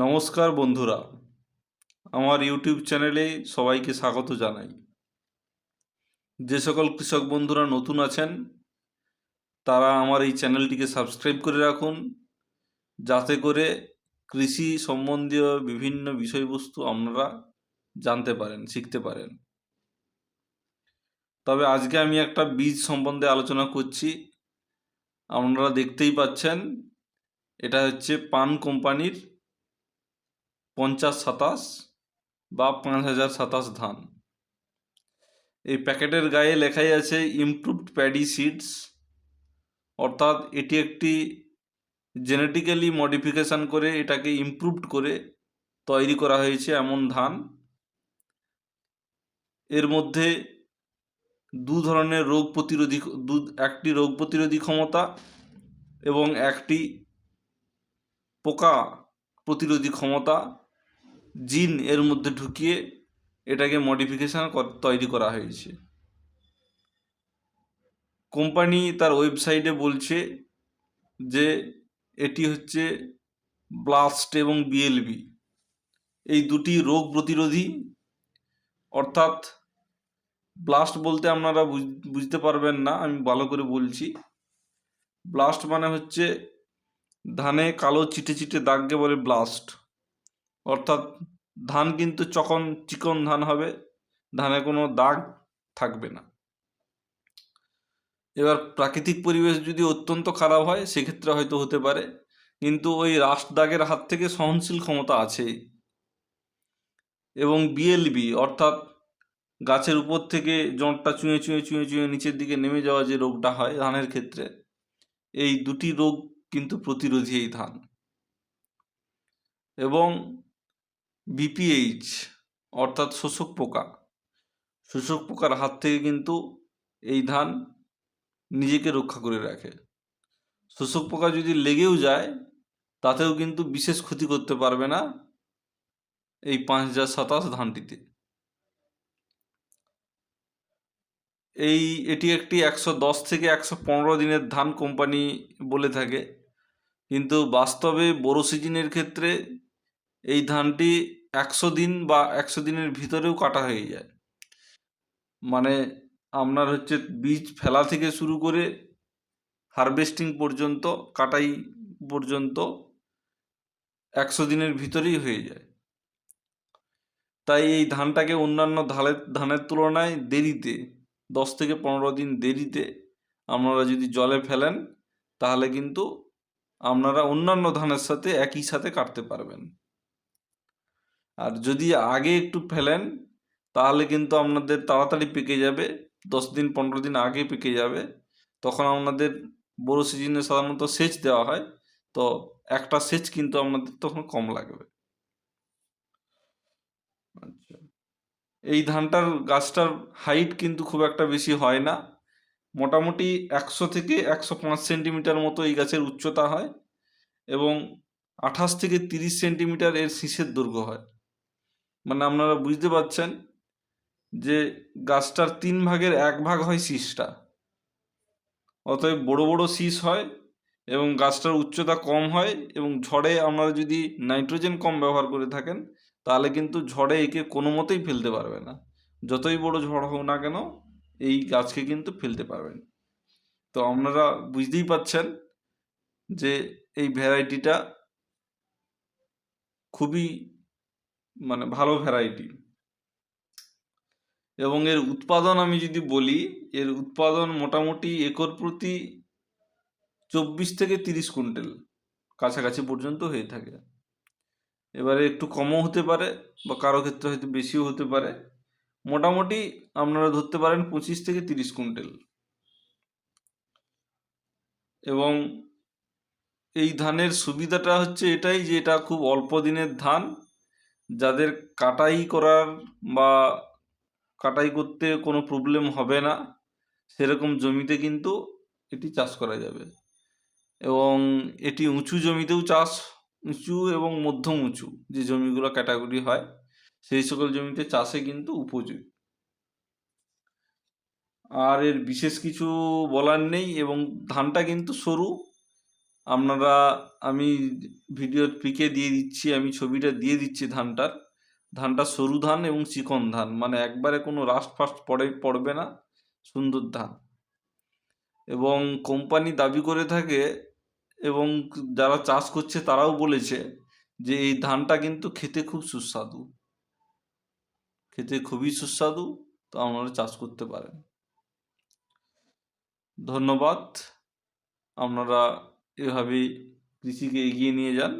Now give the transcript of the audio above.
নমস্কার বন্ধুরা, আমার ইউটিউব চ্যানেলে সবাইকে স্বাগত জানাই। যে সকল কৃষক বন্ধুরা নতুন আছেন, তারা আমার এই চ্যানেলটিকে সাবস্ক্রাইব করে রাখুন, যাতে করে কৃষি সম্বন্ধীয় বিভিন্ন বিষয়বস্তু আপনারা জানতে পারেন, শিখতে পারেন। তবে আজকে আমি একটা বীজ সম্বন্ধে আলোচনা করছি। আপনারা দেখতেই পাচ্ছেন, এটা হচ্ছে পান কোম্পানির পঞ্চাশ সাতাশ বা পাঁচ হাজার সাতাশ ধান। এই প্যাকেটের গায়ে লেখাই আছে ইমপ্রুভড প্যাডি সিডস অর্থাৎ এটি একটি জেনেটিক্যালি মডিফিকেশান করে এটাকে ইমপ্রুভড করে তৈরি করা হয়েছে এমন ধান। এর মধ্যে দু ধরনের রোগ প্রতিরোধী, দু, একটি রোগ প্রতিরোধী ক্ষমতা এবং একটি পোকা প্রতিরোধী ক্ষমতা জিন এর মধ্যে ঢুকিয়ে এটাকে মডিফিকেশান তৈরি করা হয়েছে। কোম্পানি তার ওয়েবসাইটে বলছে যে এটি হচ্ছে ব্লাস্ট এবং বিএলবি এই দুটি রোগ প্রতিরোধী। অর্থাৎ ব্লাস্ট বলতে আপনারা বুঝতে পারবেন না, আমি ভালো করে বলছি। ব্লাস্ট মানে হচ্ছে ধানে কালো চিটে চিটে দাগকে বলে ব্লাস্ট অর্থাৎ ধান কিন্তু চকন চিকন ধান হবে, ধানে কোনো দাগ থাকবে না। এবার প্রাকৃতিক পরিবেশ যদি অত্যন্ত খারাপ হয়, সেক্ষেত্রে হয়তো হতে পারে, কিন্তু ওই রাস্ট দাগের হাত থেকে সহনশীল ক্ষমতা আছে। এবং বিএলবি অর্থাৎ গাছের উপর থেকে জঁটটা চুঁয়ে চুঁয়ে চুঁয়ে চুঁয়ে নিচের দিকে নেমে যাওয়া যে রোগটা হয় ধানের ক্ষেত্রে, এই দুটি রোগ কিন্তু প্রতিরোধী এই ধান। এবং বিপিএইচ অর্থাৎ শোষক পোকা। শোষক পোকার হাত থেকে কিন্তু এই ধান নিজেকে রক্ষা করে রাখে। শোষক পোকা যদি লেগেও যায়, তাতেও কিন্তু বিশেষ ক্ষতি করতে পারবে না এই পাঁচ হাজার সাতাশ ধানটিতে। এই, এটি একটি একশো দশ থেকে একশো পনেরো দিনের ধান কোম্পানি বলে থাকে। কিন্তু বাস্তবে বড় সিজনের ক্ষেত্রে এই ধানটি একশো দিন বা একশো দিনের ভিতরেও কাটা হয়ে যায়। মানে আপনার হচ্ছে বীজ ফেলা থেকে শুরু করে হারভেস্টিং পর্যন্ত, কাটাই পর্যন্ত একশো দিনের ভিতরেই হয়ে যায়। তাই এই ধানটাকে অন্যান্য ধানের ধানের তুলনায় দেরিতে, দশ থেকে পনেরো দিন দেরিতে আপনারা যদি জলে ফেলেন, তাহলে কিন্তু আপনারা অন্যান্য ধানের সাথে একই সাথে কাটতে পারবেন। আর যদি আগে একটু ফেলেন, তাহলে কিন্তু আপনাদের তাড়াতাড়ি পেকে যাবে। দশ দিন, পনেরো দিন আগে পেকে যাবে। তখন আপনাদের বড় সিজনে সাধারণত সেচ দেওয়া হয়। তো একটা সেচ কিন্তু আপনাদের তখন কম লাগবে। আচ্ছা। এই ধানটার, গাছটার হাইট কিন্তু খুব একটা বেশি হয় না। মোটামুটি একশো থেকে একশো পাঁচ সেন্টিমিটার মতো এই গাছের উচ্চতা হয় এবং আঠাশ থেকে তিরিশ সেন্টিমিটার এর শীষের দৈর্ঘ্য হয়। মানে আপনারা বুঝতে পারছেন যে গাছটার তিন ভাগের এক ভাগ হয় শীষটা। অতএব বড় বড় শীষ হয় এবং গাছটার উচ্চতা কম হয় এবং ঝড়ে আপনারা যদি নাইট্রোজেন কম ব্যবহার করে থাকেন, তাহলে কিন্তু ঝড়ে একে কোনো মতেই ফেলতে পারবে না। যতই বড় ঝড় হোক না কেন, এই গাছকে কিন্তু ফেলতে পারবেন। তো আপনারা বুঝতেই পাচ্ছেন যে এই ভ্যারাইটিটা খুবই মানে ভালো ভ্যারাইটি এবং এর উৎপাদন আমি যদি বলি, এর উৎপাদন মোটামুটি একর প্রতি চব্বিশ থেকে তিরিশ কুইন্টাল কাছাকাছি পর্যন্ত হয়ে থাকে। এবারে একটু কমও হতে পারে বা কারও ক্ষেত্রে হয়তো বেশিও হতে পারে। মোটামুটি আপনারা ধরতে পারেন পঁচিশ থেকে তিরিশ কুইন্টাল। এবং এই ধানের সুবিধাটা হচ্ছে এটাই যে এটা খুব অল্প দিনের ধান যাদের কাটাই করার বা কাটাই করতে কোনো প্রবলেম হবে না, সেরকম জমিতে কিন্তু এটি চাষ করা যাবে। এবং এটি উঁচু জমিতেও চাষ, উঁচু এবং মধ্যম উঁচু যে জমিগুলো ক্যাটাগরি হয়, সেই সকল জমিতে চাষে কিন্তু উপযোগী। আর এর বিশেষ কিছু বলার নেই এবং ধানটা কিন্তু সরু আপনারা, আমি ভিডিওর পিকে দিয়ে দিচ্ছি, আমি ছবিটা দিয়ে দিচ্ছি ধানটার। ধানটা সরু ধান এবং চিকন ধান মানে একবারে কোনো রাস্ট ফাস্ট পড়ে, পড়বে না, সুন্দর ধান। এবং কোম্পানি দাবি করে থাকে এবং যারা চাষ করছে তারাও বলেছে যে এই ধানটা কিন্তু খেতে খুব সুস্বাদু। খেতে খুবই সুস্বাদু, তো আপনারা চাষ করতে পারেন। ধন্যবাদ। আপনারা এভাবেই কৃষিকে এগিয়ে নিয়ে যান।